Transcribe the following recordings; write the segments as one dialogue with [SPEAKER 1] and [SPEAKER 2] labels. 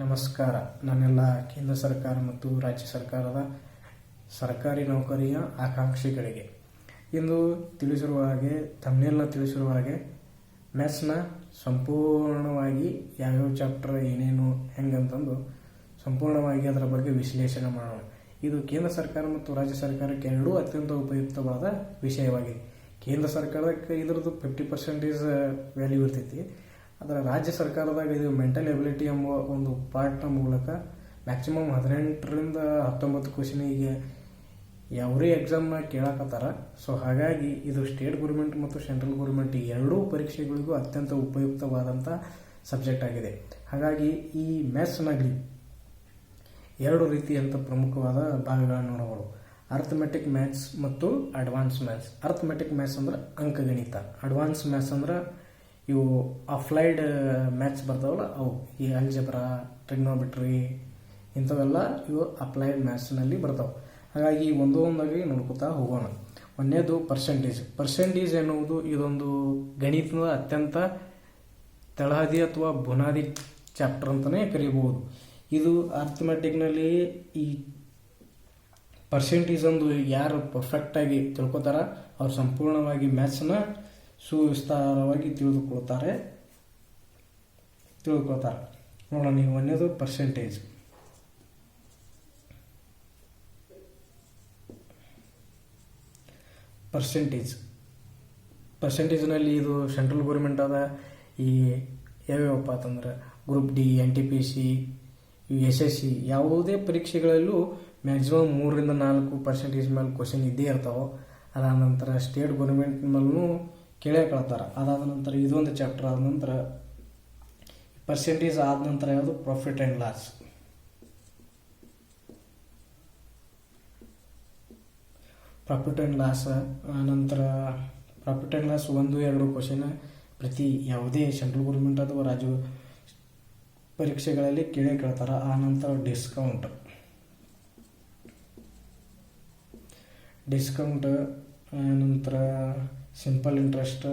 [SPEAKER 1] ನಮಸ್ಕಾರ. ನಾನೆಲ್ಲ ಕೇಂದ್ರ ಸರ್ಕಾರ ಮತ್ತು ರಾಜ್ಯ ಸರ್ಕಾರದ ಸರ್ಕಾರಿ ನೌಕರಿಯ ಆಕಾಂಕ್ಷಿಗಳಿಗೆ. ಇಂದು ತಿಳಿಸಿರುವ ಹಾಗೆ ತಮ್ಮನೆಲ್ಲ ತಿಳಿಸಿರುವ ಹಾಗೆ ಮ್ಯಾಥ್ಸ್ನ ಸಂಪೂರ್ಣವಾಗಿ ಯಾವ್ಯಾವ ಚಾಪ್ಟರ್ ಏನೇನು, ಹೆಂಗಂತಂದು ಸಂಪೂರ್ಣವಾಗಿ ಅದರ ಬಗ್ಗೆ ವಿಶ್ಲೇಷಣೆ ಮಾಡೋಣ. ಇದು ಕೇಂದ್ರ ಸರ್ಕಾರ ಮತ್ತು ರಾಜ್ಯ ಸರ್ಕಾರಕ್ಕೆ ಎರಡೂ ಅತ್ಯಂತ ಉಪಯುಕ್ತವಾದ ವಿಷಯವಾಗಿದೆ. ಕೇಂದ್ರ ಸರ್ಕಾರಕ್ಕೆ ಇದರದ್ದು ಫಿಫ್ಟಿ ಪರ್ಸೆಂಟೇಜ್ ವ್ಯಾಲ್ಯೂ ಇರ್ತೈತಿ. ಅದರ ರಾಜ್ಯ ಸರ್ಕಾರದಾಗ ಇದು ಮೆಂಟಲ್ ಎಬಿಲಿಟಿ ಎಂಬ ಒಂದು ಪಾರ್ಟ್ನ ಮೂಲಕ ಮ್ಯಾಕ್ಸಿಮಮ್ ಹದಿನೆಂಟರಿಂದ ಹತ್ತೊಂಬತ್ತು ಕ್ವಶನಿಗೆ ಯಾವುದೇ ಎಕ್ಸಾಮ್ನ ಕೇಳಕತ್ತಾರ. ಸೊ ಹಾಗಾಗಿ ಇದು ಸ್ಟೇಟ್ ಗೌರ್ಮೆಂಟ್ ಮತ್ತು ಸೆಂಟ್ರಲ್ ಗೌರ್ಮೆಂಟ್ ಎರಡೂ ಪರೀಕ್ಷೆಗಳಿಗೂ ಅತ್ಯಂತ ಉಪಯುಕ್ತವಾದಂಥ ಸಬ್ಜೆಕ್ಟ್ ಆಗಿದೆ. ಹಾಗಾಗಿ ಈ ಮ್ಯಾಥ್ಸ್ನಾಗಲಿ ಎರಡು ರೀತಿಯಂಥ ಪ್ರಮುಖವಾದ ಭಾಗಗಳನ್ನು ನೋಡಬಹುದು. ಅರ್ಥಮೆಟಿಕ್ ಮ್ಯಾಥ್ಸ್ ಮತ್ತು ಅಡ್ವಾನ್ಸ್ ಮ್ಯಾಥ್ಸ್ ಅರ್ಥಮೆಟಿಕ್ ಮ್ಯಾಥ್ಸ್ ಅಂದ್ರೆ ಅಂಕಗಣಿತ. ಅಡ್ವಾನ್ಸ್ ಮ್ಯಾಥ್ಸ್ ಅಂದ್ರೆ ಇವು ಅಫ್ಲೈಡ್ ಮ್ಯಾಥ್ಸ್ ಬರ್ತಾವಲ್ಲ, ಅವು ಈ ಅಲ್ಜಬ್ರಾ ಟ್ರಿಗ್ನೋಮೆಟ್ರಿ ಇಂಥವೆಲ್ಲ ಇವು ಅಪ್ಲೈಡ್ ಮ್ಯಾಥ್ಸ್ನಲ್ಲಿ ಬರ್ತಾವೆ. ಹಾಗಾಗಿ ಒಂದೊಂದಾಗಿ ನೋಡ್ಕೊತಾ ಹೋಗೋಣ. ಒಂದೇದು ಪರ್ಸೆಂಟೇಜ್ ಪರ್ಸೆಂಟೇಜ್ ಎನ್ನುವುದು ಇದೊಂದು ಗಣಿತದ ಅತ್ಯಂತ ತಳಹದಿ ಅಥವಾ ಬುನಾದಿ ಚಾಪ್ಟರ್ ಅಂತಲೇ ಕರೀಬಹುದು. ಇದು ಅರ್ಥಮೆಟಿಕ್ನಲ್ಲಿ ಈ ಪರ್ಸೆಂಟೇಜ್ ಒಂದು ಯಾರು ಪರ್ಫೆಕ್ಟಾಗಿ ತಿಳ್ಕೊತಾರ, ಅವ್ರು ಸಂಪೂರ್ಣವಾಗಿ ಮ್ಯಾಥ್ಸ್ನ ಸುವಿಸ್ತಾರವಾಗಿ ತಿಳಿದುಕೊಳ್ತಾರೆ. ತಿಳ್ಕೊತಾರೆ ನೋಡೋಣ ನೀವು ಒಂದೇದು ಪರ್ಸೆಂಟೇಜ್ ಪರ್ಸೆಂಟೇಜ್ ಪರ್ಸೆಂಟೇಜ್ನಲ್ಲಿ ಇದು ಸೆಂಟ್ರಲ್ ಗೌರ್ಮೆಂಟ್ ಅದ ಈ ಯಾವ್ಯಾವಪ್ಪ ಅಂತಂದ್ರೆ group D N T P C S S C ಯಾವುದೇ ಪರೀಕ್ಷೆಗಳಲ್ಲೂ ಮ್ಯಾಕ್ಸಿಮಮ್ ಮೂರರಿಂದ ನಾಲ್ಕು ಪರ್ಸೆಂಟೇಜ್ ಮೇಲೆ ಕ್ವಶನ್ ಇದ್ದೇ ಇರ್ತಾವೆ. ಅದಾದ ನಂತರ ಸ್ಟೇಟ್ ಗೌರ್ಮೆಂಟ್ ಮೇಲೂ ಕೇಳೇ ಕಳ್ತಾರೆ. ಅದಾದ ನಂತರ ಇದೊಂದು ಚಾಪ್ಟರ್ ಆದ ನಂತರ ಪರ್ಸೆಂಟೇಜ್ ಆದ ನಂತರ ಯಾವುದು? Profit and loss profit and loss ನಂತರ ಪ್ರಾಫಿಟ್ ಆ್ಯಂಡ್ ಲಾಸ್ ಒಂದು, ಎರಡು ಕ್ವಶನ್ ಪ್ರತಿ ಯಾವುದೇ ಸೆಂಟ್ರಲ್ ಗೌರ್ಮೆಂಟ್ ಅಥವಾ ರಾಜ್ಯ ಪರೀಕ್ಷೆಗಳಲ್ಲಿ ಕೇಳೇ ಕೇಳ್ತಾರೆ. ಆ ನಂತರ ಡಿಸ್ಕೌಂಟ್ ಡಿಸ್ಕೌಂಟ್ ನಂತರ simple interest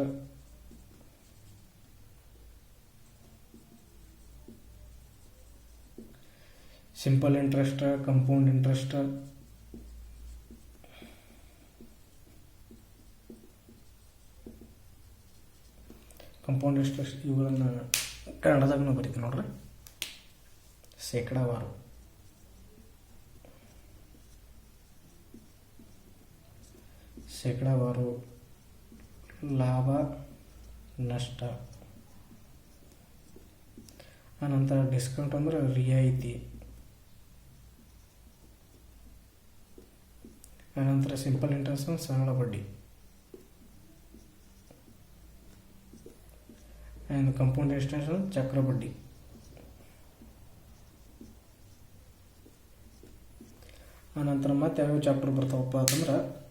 [SPEAKER 1] simple interest compound interest compound interest ಇವುಗಳನ್ನು ಕನ್ನಡದಾಗೂ ಬರೀತೀನಿ ನೋಡ್ರಿ. ಶೇಕಡಾವಾರು. ಶೇಕಡಾವಾರು. ಲಾಭ ನಷ್ಟ ಆನಂತರ ಡಿಸ್ಕೌಂಟ್ ಅಂದ್ರೆ ರಿಯಾಯಿತಿ ಆನಂತರ ಸಿಂಪಲ್ ಇಂಟ್ರೆಸ್ಟ್ ಅಂದ್ರೆ ಸರಳ ಬಡ್ಡಿ ಆ್ಯಂಡ್ ಕಂಪೌಂಡ್ ಇಂಟ್ರೆಸ್ಟ್ ಚಕ್ರ ಬಡ್ಡಿ ಆನಂತರ ಮತ್ತೆ ಯಾವ್ಯಾವ ಚಾಪ್ಟರ್ ಬರ್ತಾವಪ್ಪ ಅಂತಂದ್ರೆ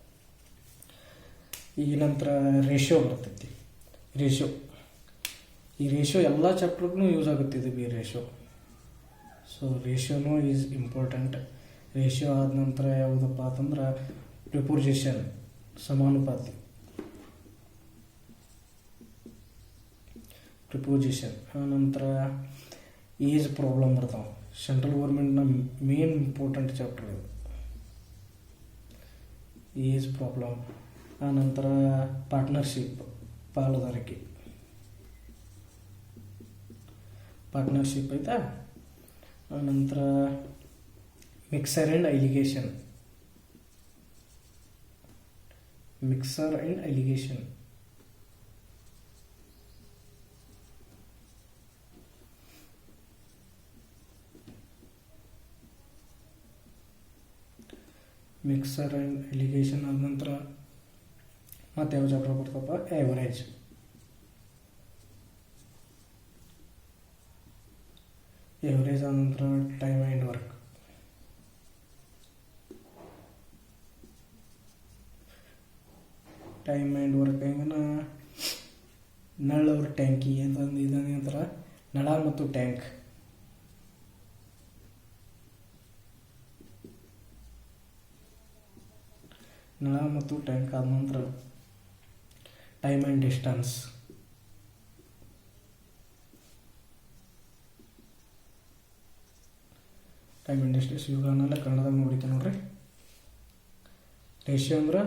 [SPEAKER 1] ಈ ನಂತರ ರೇಷಿಯೋ ಬರ್ತೈತಿ. ರೇಷಿಯೋ ಈ ರೇಷಿಯೋ ಎಲ್ಲ ಚಾಪ್ಟರ್ಗೂ ಯೂಸ್ ಆಗುತ್ತೆ ಇದು ಬಿ ರೇಷಿಯೋ ಸೊ ರೇಷಿಯೋನು ಈಸ್ ಇಂಪಾರ್ಟೆಂಟ್ ರೇಷಿಯೋ ಆದ ನಂತರ ಯಾವುದಪ್ಪ ಅಂತಂದ್ರೆ ಪ್ರಿಪೋಸಿಷನ್ ಸಮಾನುಪಾತಿ. ಪ್ರಿಪೋಸಿಷನ್ ನಂತರ ಏಜ್ ಪ್ರಾಬ್ಲಮ್ ಬರ್ತಾವೆ. ಸೆಂಟ್ರಲ್ ಗೌರ್ಮೆಂಟ್ನ ಮೇನ್ ಇಂಪಾರ್ಟೆಂಟ್ ಚಾಪ್ಟರ್ ಇದು. ಏಜ್ ಪ್ರಾಬ್ಲಮ್ ಆನಂತರ ಪಾರ್ಟ್ನರ್ಶಿಪ್ ಪಾಲುದಾರಿಕೆ. ಪಾರ್ಟ್ನರ್ಶಿಪ್ ಆಯಿತಾ ಆನಂತರ mixture and alligation mixture and alligation mixture and alligation ಆದ ನಂತರ ಮತ್ತೆ ಯಾವ ಚಾಪ್ಟರ್ ಬರ್ತಪ್ಪ ಎವರೇಜ್ ಎವರೇಜ್ ನಂತರ time and work time and work ಹೆಂಗನ? ನಳ್ ಅವ್ರ ಟ್ಯಾಂಕಿ ಅಂತಂದು ಇದನ್ನ ನಂತರ ನಳ ಮತ್ತು ಟ್ಯಾಂಕ್ ನಳ ಮತ್ತು ಟ್ಯಾಂಕ್ ಆದ ನಂತರ time and distance time and distance ಇವುಗಳನ್ನೆಲ್ಲ ಕನ್ನಡದಾಗ ನೋಡಿದ್ದೆ ನೋಡ್ರಿ. ರೇಷಿಯೋ ಅಂದ್ರೆ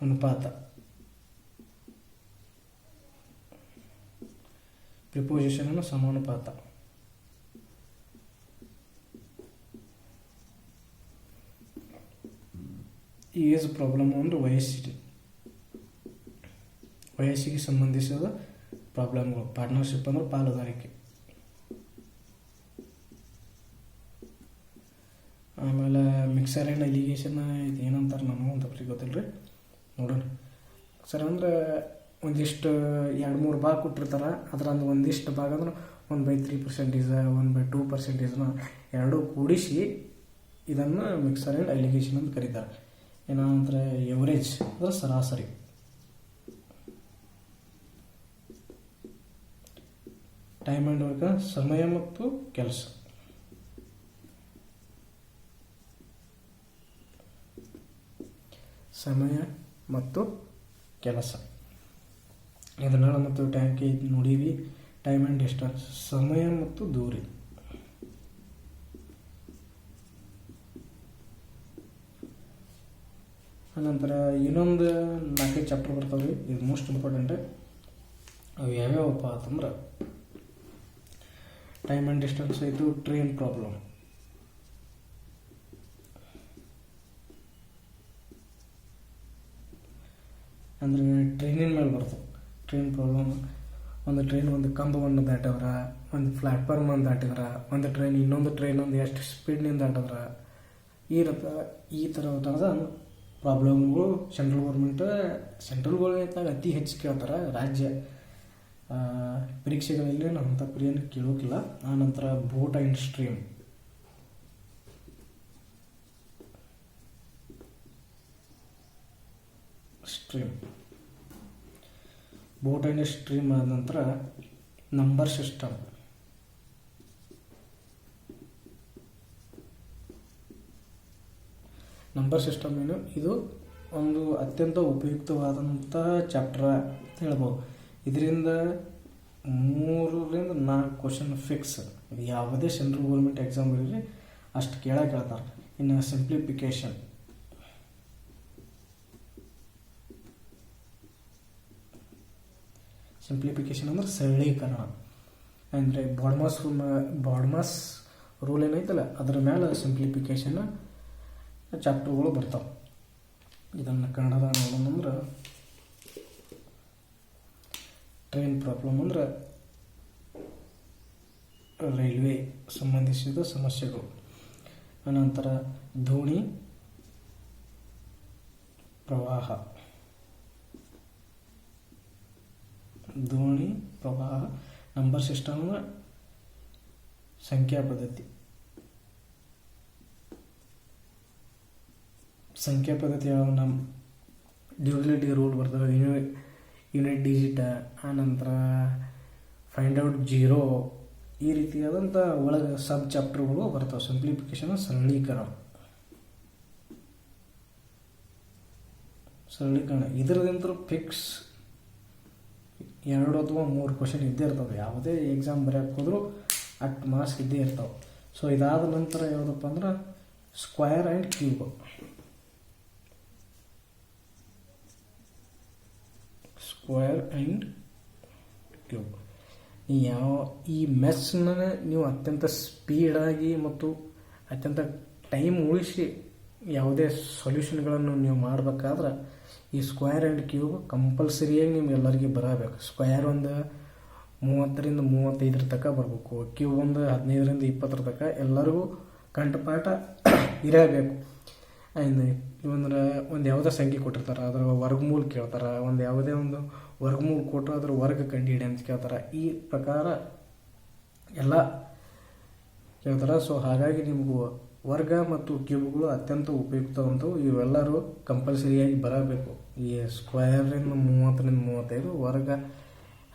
[SPEAKER 1] ಅನುಪಾತ. ಪ್ರಿಪೋಸಿಷನ್ ಅನ್ನು ಸಮಾನುಪಾತ. ಏಜ್ ಪ್ರಾಬ್ಲಮ್ ಅಂದ್ರೆ ವಯಸ್ಸಿಗೆ ವಯಸ್ಸಿಗೆ ಸಂಬಂಧಿಸಿದ ಪ್ರಾಬ್ಲಮ್ಗಳು ಪಾರ್ಟ್ನರ್ಶಿಪ್ ಅಂದ್ರೆ ಪಾಲುದಾರಿಕೆ. ಆಮೇಲೆ ಮಿಕ್ಸರ್ ಆ್ಯಂಡ್ ಎಲಿಗೇಷನ್ ಇದು ಏನಂತಾರೆ ನಮಗೂ ಅಂತ ಗೊತ್ತಿಲ್ಲ ರೀ ನೋಡೋಣ. ಸರ್ ಅಂದ್ರೆ ಒಂದಿಷ್ಟು ಎರಡು ಮೂರು ಭಾಗ ಕೊಟ್ಟಿರ್ತಾರೆ ಅದ್ರಂದು ಒಂದಿಷ್ಟು ಭಾಗ ಅಂದ್ರೆ one by three percentage one by two ಪರ್ಸೆಂಟೇಜ್ನ ಎರಡೂ ಕೂಡಿಸಿ ಇದನ್ನು ಮಿಕ್ಸರ್ ಆ್ಯಂಡ್ ಅಲಿಗೇಷನ್ ಅಂತ ಕರೀತಾರೆ. ಏನಂದ್ರೆ ಎವರೇಜ್ ಅಂದರೆ ಸರಾಸರಿ. ಟೈಮ್ ಆ್ಯಂಡ್ ವರ್ಕ್ ಸಮಯ ಮತ್ತು ಕೆಲಸ. ಸಮಯ ಮತ್ತು ಕೆಲಸ. ಇದನ್ನೆಲ್ಲ ಮತ್ತು ಟ್ಯಾಂಕಿ ನೋಡೀವಿ ಟೈಮ್ ಆ್ಯಂಡ್ ಡಿಸ್ಟನ್ಸ್ ಸಮಯ ಮತ್ತು ದೂರಿ. ಅನಂತರ ಇನ್ನೊಂದು ನಾಲ್ಕೈದು ಚಾಪ್ಟರ್ ಬರ್ತಾವೆ ಇದು ಮೋಸ್ಟ್ ಇಂಪಾರ್ಟೆಂಟ್ ಅವು ಯಾವ್ಯಾವಪ್ಪ ಅಂತಂದ್ರೆ ಟೈಮ್ ಆ್ಯಂಡ್ ಡಿಸ್ಟೆನ್ಸ್ ಇದು ಟ್ರೈನ್ ಪ್ರಾಬ್ಲಮ್ ಅಂದರೆ ಟ್ರೈನಿನ ಮೇಲೆ ಬರ್ತವೆ ಟ್ರೈನ್ ಪ್ರಾಬ್ಲಮ್ ಒಂದು ಟ್ರೈನ್ ಒಂದು ಕಂಬವನ್ನು ದಾಟವ್ರ ಒಂದು ಪ್ಲ್ಯಾಟ್ಫಾರ್ಮನ್ನು ದಾಟಿದ್ರ, ಒಂದು ಟ್ರೈನ್ ಇನ್ನೊಂದು ಟ್ರೈನ್ ಒಂದು ಎಷ್ಟು ಸ್ಪೀಡ್ನಿಂದ ದಾಟದ್ರ, ಈ ರಥ ಈ ಥರ ಥರದ ಪ್ರಾಬ್ಲಮ್ಗಳು ಸೆಂಟ್ರಲ್ ಗೌರ್ಮೆಂಟ್ ಸೆಂಟ್ರಲ್ ಗೌರ್ಮೆಂಟ್ನಾಗ ಅತಿ ಹೆಚ್ಚು ಕೇಳ್ತಾರೆ. ರಾಜ್ಯ ಪರೀಕ್ಷೆಗಳಲ್ಲಿ ನಾನು ಅಂಥ ಪ್ರಿಯನ್ನು ಆ ಆನಂತರ boat and stream. Stream. Boat and stream ಆದ ನಂತರ ನಂಬರ್ ಸಿಸ್ಟಮ್. ನಂಬರ್ ಸಿಸ್ಟಮ್ ಏನು? ಇದು ಒಂದು ಅತ್ಯಂತ ಉಪಯುಕ್ತವಾದಂಥ ಚಾಪ್ಟರ್ ಅಂತ ಹೇಳ್ಬೋದು. ಇದರಿಂದ ಮೂರರಿಂದ ನಾಲ್ಕು ಕ್ವಶನ್ ಫಿಕ್ಸ್ ಯಾವುದೇ ಸೆಂಟ್ರಲ್ ಗೌರ್ಮೆಂಟ್ ಎಕ್ಸಾಮ್ ಇರಲಿ ಅಷ್ಟು ಕೇಳಕ್ಕೆ ಹೇಳ್ತಾರೆ. ಇನ್ನು ಸಿಂಪ್ಲಿಫಿಕೇಶನ್ ಸಿಂಪ್ಲಿಫಿಕೇಶನ್ ಅಂದ್ರೆ ಸರಳೀಕರಣ. ಅಂದರೆ ಬಾಡ್ಮಾಸ್ ರೂಲ್ ಬಾಡ್ಮಾಸ್ ರೂಲ್ ಏನೈತಲ್ಲ, ಅದ್ರ ಮೇಲೆ ಸಿಂಪ್ಲಿಫಿಕೇಶನ್ ಚಾಪ್ಟರ್ಗಳು ಬರ್ತಾವೆ. ಇದನ್ನು ಕನ್ನಡದಾಗ ನೋಡೋಣಂದ್ರೆ ಟ್ರೈನ್ ಪ್ರಾಬ್ಲಮ್ ಅಂದ್ರೆ ರೈಲ್ವೆ ಸಂಬಂಧಿಸಿದ ಸಮಸ್ಯೆಗಳು. ಅನಂತರ ದೋಣಿ, ಪ್ರವಾಹ. ದೋಣಿ, ಪ್ರವಾಹ ನಂಬರ್ ಸಿಸ್ಟಮ್ ಸಂಖ್ಯಾ ಪದ್ಧತಿ. ಸಂಖ್ಯಾ ಪದ್ಧತಿ ಯಾವ ನಮ್ಮ ಡ್ಯೂರಿಲಿಟಿ ರೋಡ್ ಬರ್ತವೆ ಯೂನಿಟ್ ಡಿಜಿಟ ಆನಂತರ ಫೈಂಡ್ ಔಟ್ ಜೀರೋ ಈ ರೀತಿಯಾದಂಥ ಒಳಗೆ ಸಬ್ ಚಾಪ್ಟರ್ಗಳು ಬರ್ತವೆ. ಸಿಂಪ್ಲಿಫಿಕೇಶನ್ ಸರಳೀಕರಣ. ಸರಳೀಕರಣ. ಇದರದಿಂತ ಫಿಕ್ಸ್ ಎರಡು ಅಥವಾ ಮೂರು ಕ್ವಶನ್ ಇದ್ದೇ ಇರ್ತವೆ. ಯಾವುದೇ ಎಕ್ಸಾಮ್ ಬರೆಯೋಕ್ಕೆ ಹೋದರೂ ಅಟ್ ಮಾರ್ಕ್ಸ್ ಇದ್ದೇ ಇರ್ತಾವೆ. ಸೊ ಇದಾದ ನಂತರ ಯಾವುದಪ್ಪ ಅಂದ್ರೆ square and cube square and cube ಯಾವ ಈ ಮೆಸ್ನ ನೀವು ಅತ್ಯಂತ ಸ್ಪೀಡಾಗಿ ಮತ್ತು ಅತ್ಯಂತ ಟೈಮ್ ಉಳಿಸಿ ಯಾವುದೇ ಸೊಲ್ಯೂಷನ್ಗಳನ್ನು ನೀವು ಮಾಡಬೇಕಾದ್ರೆ ಈ ಸ್ಕ್ವೇರ್ ಆ್ಯಂಡ್ ಕ್ಯೂಬ್ ಕಂಪಲ್ಸರಿಯಾಗಿ ನಿಮ್ಗೆ ಎಲ್ಲರಿಗೂ ಬರಬೇಕು. ಸ್ಕ್ವೇರ್ ಒಂದು ಮೂವತ್ತರಿಂದ ಮೂವತ್ತೈದರ ತನಕ ಬರಬೇಕು. ಕ್ಯೂಬ್ ಒಂದು ಹದಿನೈದರಿಂದ ಇಪ್ಪತ್ತರ ತನಕ ಎಲ್ಲರಿಗೂ ಕಂಠಪಾಠ ಇರಬೇಕು. ಆಯ್ತು ಇವಂದ್ರೆ ಒಂದು ಯಾವುದೋ ಸಂಖ್ಯೆ ಕೊಟ್ಟಿರ್ತಾರೆ, ಅದರ ವರ್ಗಮೂಲ ಕೇಳ್ತಾರೆ, ಒಂದು ಯಾವುದೇ ಒಂದು ವರ್ಗಮೂಲ ಕೊಟ್ಟರೆ ಅದ್ರ ವರ್ಗ ಕಂಡುಹಿಡಿ ಅಂತ ಕೇಳ್ತಾರೆ. ಈ ಪ್ರಕಾರ ಎಲ್ಲ ಕೇಳ್ತಾರೆ. ಸೊ ಹಾಗಾಗಿ ನಿಮಗೂ ವರ್ಗ ಮತ್ತು ಕ್ಯೂಬ್ಗಳು ಅತ್ಯಂತ ಉಪಯುಕ್ತವಂತವು. ಇವೆಲ್ಲರೂ ಕಂಪಲ್ಸರಿಯಾಗಿ ಬರಬೇಕು. ಈ ಸ್ಕ್ವಯರಿಂದ ಮೂವತ್ತರಿಂದ ಮೂವತ್ತೈದು, ವರ್ಗ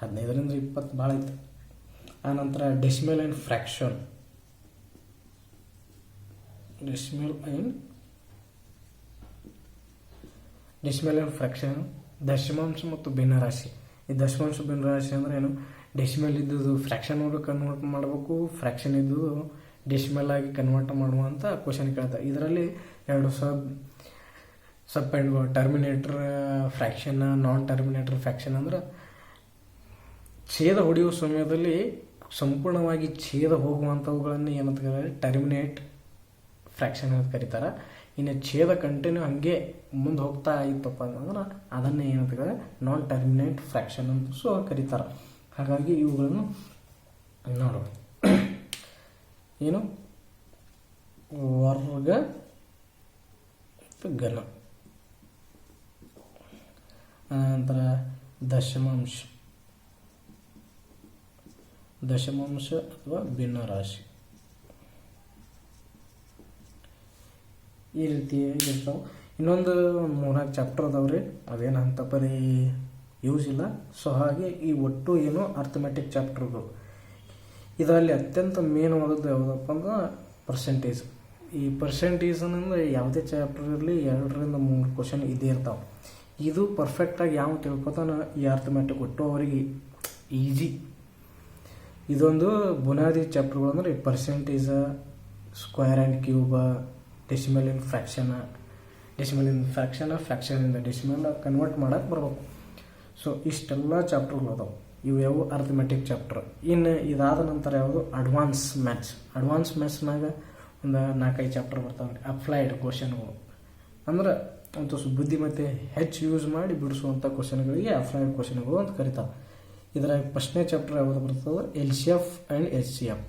[SPEAKER 1] ಹದಿನೈದರಿಂದ ಇಪ್ಪತ್ತು ಭಾಳ ಇತ್ತು ಆನಂತರ decimal and fraction decimal and decimal fraction, ದಶಮಾಂಶ ಮತ್ತು ಭಿನ್ನರಾಶಿ ಈ ದಶಮಾಂಶ ಭಿನ್ನರಾಶಿ ಅಂದ್ರೆ ಏನು? ಡೆಸಿಮಲ್ ಇದ್ದದ್ದು ಫ್ರ್ಯಾಕ್ಷನ್ ಅವರು ಕನ್ವರ್ಟ್ ಮಾಡಬೇಕು. ಫ್ರ್ಯಾಕ್ಷನ್ ಇದ್ದದ್ದು ಡೆಸಿಮಲ್ ಆಗಿ ಕನ್ವರ್ಟ್ ಮಾಡುವಂಥ ಕ್ವಶನ್ ಕೇಳ್ತಾರೆ. ಇದರಲ್ಲಿ ಎರಡು sub sub and terminator fraction non terminator fraction ಅಂದ್ರೆ ಛೇದ ಹೊಡೆಯುವ ಸಮಯದಲ್ಲಿ ಸಂಪೂರ್ಣವಾಗಿ ಛೇದ ಹೋಗುವಂಥವುಗಳನ್ನು ಏನಂತ ಕರೀತಾರೆ? ಟರ್ಮಿನೇಟ್ ಫ್ರ್ಯಾಕ್ಷನ್ ಅಂತ ಕರೀತಾರೆ. ಇನ್ನು ಛೇದ ಕಂಟಿನ್ಯೂ ಹಾಗೆ ಮುಂದೆ ಹೋಗ್ತಾ ಇತ್ತಪ್ಪ ಅಂತಂದ್ರೆ ಅದನ್ನೇ ಏನಂತ ಕರೀತಾರೆ ನಾನ್ ಟರ್ಮಿನೇಟ್ ಫ್ರ್ಯಾಕ್ಷನ್ ಅಂತ ಸೊ ಕರೀತಾರೆ. ಹಾಗಾಗಿ ಇವುಗಳನ್ನು ನೋಡು ಏನು? ವರ್ಗ ಘನ. ಆನಂತರ ದಶಮಾಂಶ. ದಶಮಾಂಶ ಅಥವಾ ಭಿನ್ನ ಈ ರೀತಿ ಇರ್ತಾವೆ ಇನ್ನೊಂದು ಮೂರ್ನಾಲ್ಕು ಚಾಪ್ಟರ್ ರೀ ಅದೇನು ಅಂತ ಪರಿ ಯೂಸ್ ಇಲ್ಲ. ಸೊ ಹಾಗೆ ಈ ಒಟ್ಟು ಏನು ಅರ್ಥಮೆಟಿಕ್ ಚಾಪ್ಟರ್ಗಳು ಇದರಲ್ಲಿ ಅತ್ಯಂತ ಮೇನ್ ಆದದ್ದು ಯಾವುದಪ್ಪ ಅಂದ್ರೆ ಪರ್ಸೆಂಟೇಜ್ ಈ ಪರ್ಸೆಂಟೇಜ್ ಅಂದರೆ ಯಾವುದೇ ಚಾಪ್ಟರ್ ಇರಲಿ, ಎರಡರಿಂದ ಮೂರು ಕ್ವಶನ್ ಇದೇ ಇರ್ತಾವೆ. ಇದು ಪರ್ಫೆಕ್ಟಾಗಿ ಯಾವ ತಿಳ್ಕೊತಾನ ಈ ಅರ್ಥಮೆಟಿಕ್ ಒಟ್ಟು ಅವರಿಗೆ ಈಜಿ ಇದೊಂದು ಬುನಾದಿ ಚಾಪ್ಟರ್ಗಳು ಅಂದರೆ percentage square and cube decimal in fraction decimal in fraction ಫ್ರ್ಯಾಕ್ಷನಿಂದ decimal convert ಮಾಡೋಕೆ ಬರ್ಬೇಕು. ಸೊ ಇಷ್ಟೆಲ್ಲ ಚಾಪ್ಟರ್ಗಳು ಅದಾವೆ. ಇವು ಯಾವ ಅರ್ಥಮೆಟಿಕ್ ಚಾಪ್ಟರ್ ಇನ್ನು ಇದಾದ ನಂತರ ಯಾವುದು? ಅಡ್ವಾನ್ಸ್ ಮ್ಯಾಥ್ಸ್ ಅಡ್ವಾನ್ಸ್ ಮ್ಯಾಥ್ಸ್ನಾಗ ಒಂದು ನಾಲ್ಕೈದು ಚಾಪ್ಟರ್ ಬರ್ತಾವೆ. ಅಪ್ಲೈಡ್ ಕ್ವಶನ್ಗಳು ಅಂದ್ರೆ ಒಂದು ಸ್ವಲ್ಪ ಬುದ್ಧಿಮತ್ತೆ ಹೆಚ್ಚು ಯೂಸ್ ಮಾಡಿ ಬಿಡಿಸುವಂಥ ಕ್ವಶನ್ಗಳಿಗೆ ಅಪ್ಲೈಡ್ ಕ್ವಶನ್ಗಳು ಅಂತ ಕರಿತಾವೆ ಇದರ ಫಸ್ಟ್ನೇ ಚಾಪ್ಟರ್ ಯಾವುದು ಬರ್ತದೆ? L C F and H C F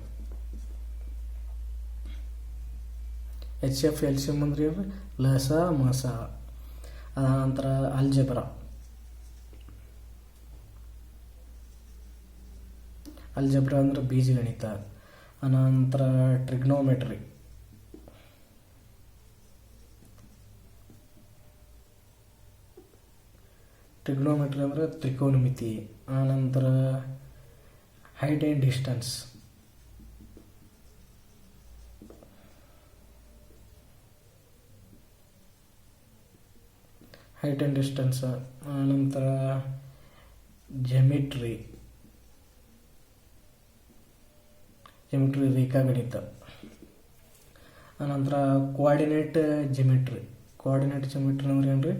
[SPEAKER 1] H F L C M ಅಂದ್ರೆ ಏನು ಲಸ, ಮಸ. ಅದಾನಂತರ ಅಲ್ಜಬ್ರ ಅಲ್ಜಬ್ರ ಅಂದ್ರೆ ಬೀಜಗಣಿತ. ಅನಂತರ ಟ್ರಿಗ್ನೋಮೆಟ್ರಿ ಟ್ರಿಗ್ನೋಮೆಟ್ರಿ ಅಂದರೆ ತ್ರಿಕೋನಮಿತಿ ಆನಂತರ height and distance height and distance ಆನಂತರ ಜೆಮಿಟ್ರಿ ಜೆಮಿಟ್ರಿ ರೇಖಾಗಣಿತ. ಆನಂತರ ಕೋಆರ್ಡಿನೇಟ್ ಜೆಮಿಟ್ರಿ ಕೋಆರ್ಡಿನೇಟ್ ಜೆಮಿಟ್ರಿ ಅಂದ್ರೆ ಏನ್ರಿ?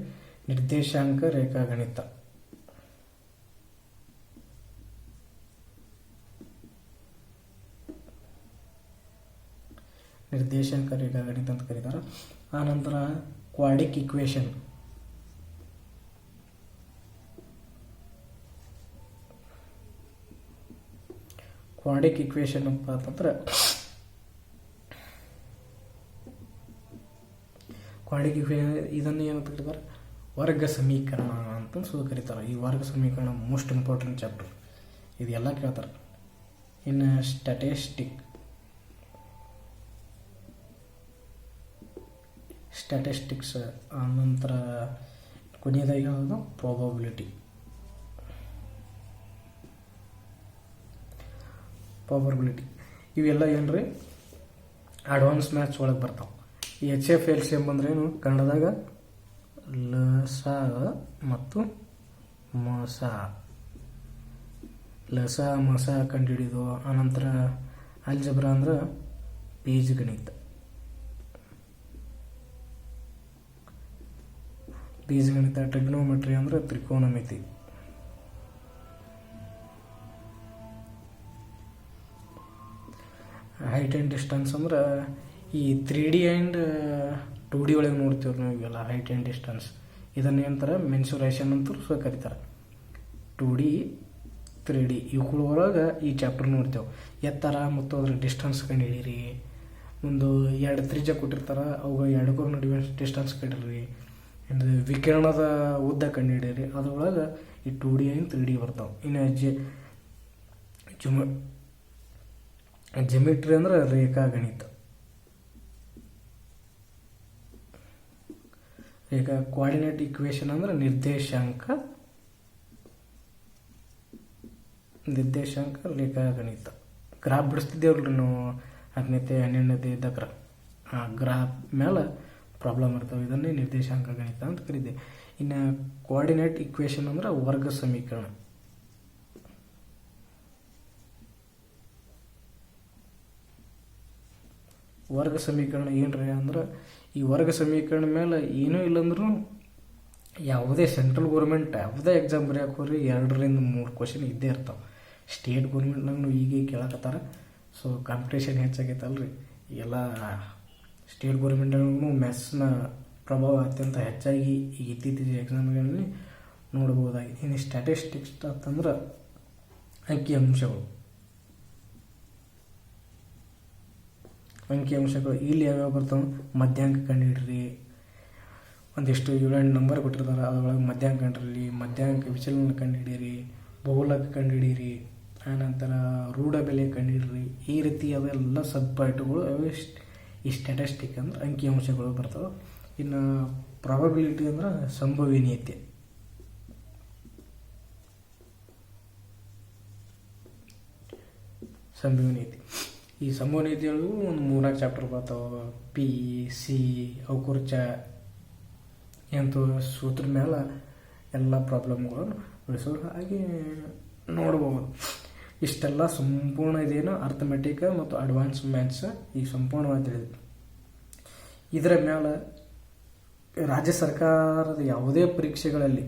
[SPEAKER 1] ನಿರ್ದೇಶಾಂಕ ರೇಖಾಗಣಿತ. ನಿರ್ದೇಶಾಂಕ ರೇಖಾಗಣಿತ ಅಂತ ಕರೀತಾರೆ. ಆನಂತರ ಕ್ವಾಡಿಕ್ ಇಕ್ವೇಶನ್ ಕ್ವಾಡಿಕ್ ಇಕ್ವೇಷನ್ ಅಂತ ಅಂತಂದ್ರೆ ಕ್ವಾಡಿಕ್ ಇಕ್ವೇಶನ್ ಇದನ್ನು ಏನಂತ ಕರೀತಾರೆ? ವರ್ಗ ಸಮೀಕರಣ ಅಂತ ಸೊ ಕರೀತಾರೆ. ಈ ವರ್ಗ ಸಮೀಕರಣ ಮೋಸ್ಟ್ ಇಂಪಾರ್ಟೆಂಟ್ ಚಾಪ್ಟರ್ ಇದೆಲ್ಲ ಕೇಳ್ತಾರೆ. ಇನ್ನು ಸ್ಟ್ಯಾಟಿಸ್ಟಿಕ್ ಸ್ಟ್ಯಾಟಿಸ್ಟಿಕ್ಸ್ ಆನಂತರ ಕೊನೆಯದಾಗಿ ಯಾವುದು ಪ್ರಾಬಬಿಲಿಟಿ ಪ್ರಾಬಬಿಲಿಟಿ ಇವೆಲ್ಲ ಏನ್ರಿ? ಅಡ್ವಾನ್ಸ್ ಮ್ಯಾಚ್ ಒಳಗೆ ಬರ್ತಾವೆ. ಎಚ್ ಎಫ್ ಎಲ್ ಸಿ ಏನು? ಕನ್ನಡದಾಗ ಲಸ ಮತ್ತು ಮಸ ಲಸ ಮಸ ಕಂಡುಹಿಡಿದು ಆನಂತರ ಅಲ್ಜಬ್ರ ಅಂದ್ರೆ ಬೀಜ ಬೀಜಗಣಿತ ಬೀಜಗಣಿತ ಟ್ರಿಗ್ನೋಮೆಟ್ರಿ ಅಂದ್ರೆ ತ್ರಿಕೋನಮಿತಿ ಹೈಟ್ ಆ್ಯಂಡ್ ಡಿಸ್ಟೆನ್ಸ್ ಅಂದ್ರೆ ಈ three D and two D ಒಳಗೆ ನೋಡ್ತೀವಿ ನಾವು ಇವೆಲ್ಲ ಹೈಟ್ ಆ್ಯಂಡ್ ಡಿಸ್ಟೆನ್ಸ್ ಇದನ್ನು ಏನಂತಾರೆ ಮೆನ್ಸುರೇಷನ್ ಅಂತ ಸಹ ಕರೀತಾರೆ. ಟು ಡಿ ತ್ರೀ ಡಿ ಇವುಗಳೊಳಗೆ ಈ ಚಾಪ್ಟರ್ ನೋಡ್ತೇವೆ. ಎತ್ತರ ಮತ್ತು ಅದ್ರ ಡಿಸ್ಟೆನ್ಸ್ ಕಂಡು ಹಿಡೀರಿ. ಒಂದು ಎರಡು ತ್ರಿಜ್ಯ ಕೊಟ್ಟಿರ್ತಾರೆ, ಅವು ಎರಡಕ್ಕೂ ನಡುವೆ ಡಿಸ್ಟೆನ್ಸ್ ಕಂಡಿರಿ ಇದು ವಿಕಿರಣದ ಉದ್ದ ಕಂಡುಹಿಡೀರಿ ಅದ್ರೊಳಗೆ ಈ two D and three D ಬರ್ತಾವೆ. ಇನ್ನು ಜೆ ಜುಮ ಜೆಮಿಟ್ರಿ ಅಂದ್ರೆ ರೇಖಾಗಣಿತ. ಈಗ ಕೋಆರ್ಡಿನೇಟ್ ಇಕ್ವೇಶನ್ ಅಂದ್ರೆ ನಿರ್ದೇಶಾಂಕ ನಿರ್ದೇಶಾಂಕ ರೇಖಾ ಗಣಿತ ಗ್ರಾಫ್ ಬಿಡಿಸ್ತಿದ್ದೇವಲ್ರಿ ನಾವು. ಹತ್ತನೇತೆ ಹನ್ನೆರಡನೇತೆ ಇದ್ದಕ್ರ ಆ ಗ್ರಾಫ್ ಮೇಲೆ ಪ್ರಾಬ್ಲಮ್ ಇರ್ತವೆ. ಇದನ್ನೇ ನಿರ್ದೇಶಾಂಕ ಗಣಿತ ಅಂತ ಕರೀದೆ ಇನ್ನು ಕೋಆರ್ಡಿನೇಟ್ ಇಕ್ವೇಶನ್ ಅಂದ್ರೆ ವರ್ಗ ಸಮೀಕರಣ. ವರ್ಗ ಸಮೀಕರಣ ಏನ್ರಿ ಅಂದ್ರೆ, ಈ ವರ್ಗ ಸಮೀಕರಣ ಮೇಲೆ ಏನೂ ಇಲ್ಲಂದ್ರೂ ಯಾವುದೇ ಸೆಂಟ್ರಲ್ ಗೌರ್ಮೆಂಟ್ ಯಾವುದೇ ಎಕ್ಸಾಮ್ ಬರೆಯೋಕೆ ಹೋಗ್ರಿ ಎರಡರಿಂದ ಮೂರು ಕ್ವಶನ್ ಇದ್ದೇ ಇರ್ತಾವೆ. ಸ್ಟೇಟ್ ಗೌರ್ಮೆಂಟ್ನಾಗೂ ಈಗ ಕೇಳಕತ್ತಾರ. ಸೊ ಕಾಂಪಿಟೇಷನ್ ಹೆಚ್ಚಾಗೈತಲ್ರಿ. ಎಲ್ಲ ಸ್ಟೇಟ್ ಗೌರ್ಮೆಂಟ್ನಾಗೂ ಮ್ಯಾಥ್ಸ್ನ ಪ್ರಭಾವ ಅತ್ಯಂತ ಹೆಚ್ಚಾಗಿ ಈ ಇತ್ತೀಚಿನ ಎಕ್ಸಾಮ್ಗಳಲ್ಲಿ ನೋಡ್ಬೋದಾಗಿದೆ. ಇನ್ನು ಸ್ಟ್ಯಾಟಿಸ್ಟಿಕ್ಸ್ ಅಂತಂದ್ರೆ ಅಂಕಿ ಅಂಶಗಳು. ಅಂಕಿ ಅಂಶಗಳು ಇಲ್ಲಿ ಯಾವ್ಯಾವ ಬರ್ತಾವೆ ಮಧ್ಯಾಂಕ ಕಂಡುಹಿಡ್ರಿ ಒಂದಿಷ್ಟು ಏಳೆಂಟು ನಂಬರ್ ಕೊಟ್ಟಿರ್ತಾರೆ, ಅದರೊಳಗೆ ಮಧ್ಯಾಂಕ ಕಂಡ್ರಿ ಮಧ್ಯಾಂಕ ವಿಚಲನ ಕಂಡುಹಿಡೀರಿ ಬಹುಲಕ ಕಂಡುಹಿಡೀರಿ ಆನಂತರ ರೂಢ ಬೆಲೆ ಕಂಡುಹಿಡ್ರಿ ಈ ರೀತಿ ಅವೆಲ್ಲ ಸಬ್ ಪಾರ್ಟ್ಗಳು ಈ ಸ್ಟ್ಯಾಟಿಸ್ಟಿಕ್ ಅಂದ್ರೆ ಅಂಕಿ ಅಂಶಗಳು ಬರ್ತವೆ. ಇನ್ನು ಪ್ರಾಬಬಿಲಿಟಿ ಅಂದ್ರೆ ಸಂಭವನೀಯತೆ. ಸಂಭವನೀಯತೆ. ಈ ಸಂಭವನೀಯತೆಗಳು ಒಂದು ಮೂರ್ನಾಲ್ಕು ಚಾಪ್ಟರ್ ಬರ್ತಾವೆ. ಪಿ ಸಿ ಅವಕುರ್ಚ, ಎಂತ ಸೂತ್ರ ಮೇಲೆ ಎಲ್ಲ ಪ್ರಾಬ್ಲಮ್ಗಳನ್ನು ಉಳಿಸೋರು ಹಾಗೆ ನೋಡ್ಬೋದು. ಇಷ್ಟೆಲ್ಲ ಸಂಪೂರ್ಣ ಇದೇನು ಅರ್ಥಮೆಟಿಕ್ ಮತ್ತು ಅಡ್ವಾನ್ಸ್ ಮ್ಯಾಥ್ಸ್ ಈ ಸಂಪೂರ್ಣವಾಗಿ ತಿಳಿದು ಇದರ ಮೇಲೆ ರಾಜ್ಯ ಸರ್ಕಾರದ ಯಾವುದೇ ಪರೀಕ್ಷೆಗಳಲ್ಲಿ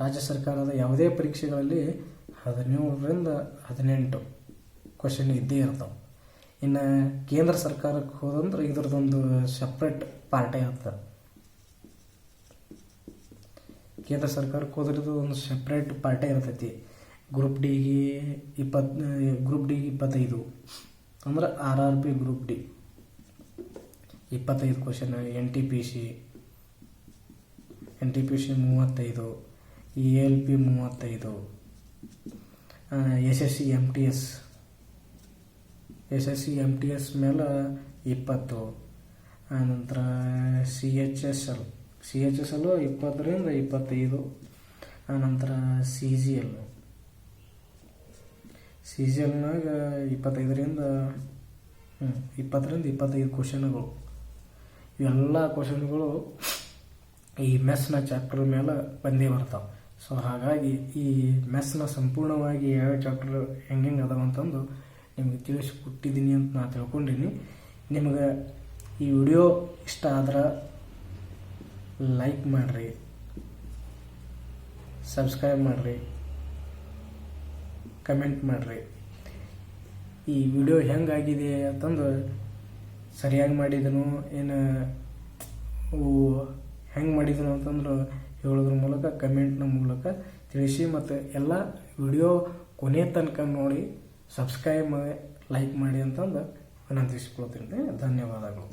[SPEAKER 1] ರಾಜ್ಯ ಸರ್ಕಾರದ ಯಾವುದೇ ಪರೀಕ್ಷೆಗಳಲ್ಲಿ ಹದಿನೇಳರಿಂದ ಹದಿನೆಂಟು ಕ್ವಶನ್ ಇದ್ದೇ ಇರ್ತಾವೆ. ಇನ್ನು ಕೇಂದ್ರ ಸರ್ಕಾರಕ್ಕೆ ಹೋದಂದ್ರೆ ಇದ್ರದ್ದೊಂದು ಸಪ್ರೇಟ್ ಪಾರ್ಟೇ ಆಗ್ತದೆ ಕೇಂದ್ರ ಸರ್ಕಾರಕ್ಕೆ ಹೋದ್ರದ್ದು ಒಂದು ಸಪ್ರೇಟ್ ಪಾರ್ಟೇ ಇರ್ತೈತಿ. ಗ್ರೂಪ್ ಡಿಗೆ ಇಪ್ಪತ್ ಗ್ರೂಪ್ ಡಿಗೆ ಇಪ್ಪತ್ತೈದು. ಅಂದ್ರೆ R R P group D ಇಪ್ಪತ್ತೈದು question N T P C N T P C ಮೂವತ್ತೈದು. ಇ ಎಲ್ ಪಿ ಮೂವತ್ತೈದು. S S C M T S. S S C M T S ಮೇಲೆ ಇಪ್ಪತ್ತು. ಆನಂತರ C H S L. C H S ಎಲ್ಲು ಇಪ್ಪತ್ತರಿಂದ ಇಪ್ಪತ್ತೈದು. ಆನಂತರ C G L. C G ಎಲ್ನಾಗ ಇಪ್ಪತ್ತೈದರಿಂದ ಹ್ಞೂ ಇಪ್ಪತ್ತರಿಂದ ಇಪ್ಪತ್ತೈದು ಕ್ವಶನ್ಗಳು. ಇವೆಲ್ಲ ಕ್ವಶನ್ಗಳು ಈ ಮೆಸ್ನ ಚಾಪ್ಟರ್ ಮೇಲೆ ಬಂದೇ ಬರ್ತಾವೆ. ಸೊ ಹಾಗಾಗಿ ಈ ಮೆಸ್ನ ಸಂಪೂರ್ಣವಾಗಿ ಯಾವ ಚಾಪ್ಟರ್ ಹೆಂಗೆ ಅದಾವ ಅಂತಂದು ನಿಮಗೆ ತಿಳಿಸಿಕೊಟ್ಟಿದ್ದೀನಿ ಅಂತ ನಾನು ತಿಳ್ಕೊಂಡಿನಿ ನಿಮಗೆ ಈ ವಿಡಿಯೋ ಇಷ್ಟ ಆದ್ರೆ ಲೈಕ್ ಮಾಡಿರಿ, ಸಬ್ಸ್ಕ್ರೈಬ್ ಮಾಡಿರಿ, ಕಮೆಂಟ್ ಮಾಡಿರಿ. ಈ ವಿಡಿಯೋ ಹೆಂಗಾಗಿದೆ ಅಂತಂದು ಸರಿಯಾಗಿ ಮಾಡಿದನು, ಏನು ಹೆಂಗೆ ಮಾಡಿದನು ಅಂತಂದ್ರೆ ಹೇಳೋದ್ರ ಮೂಲಕ, ಕಮೆಂಟ್ನ ಮೂಲಕ ತಿಳಿಸಿ ಮತ್ತು ಎಲ್ಲ ವಿಡಿಯೋ ಕೊನೆ ತನಕ ನೋಡಿ, ಸಬ್ಸ್ಕ್ರೈಬ್ ಲೈಕ್ ಮಾಡಿ ಅಂತಂದು ವಿನಂತಿಸ್ಕೊಳ್ತೀನಿ. ಧನ್ಯವಾದಗಳು.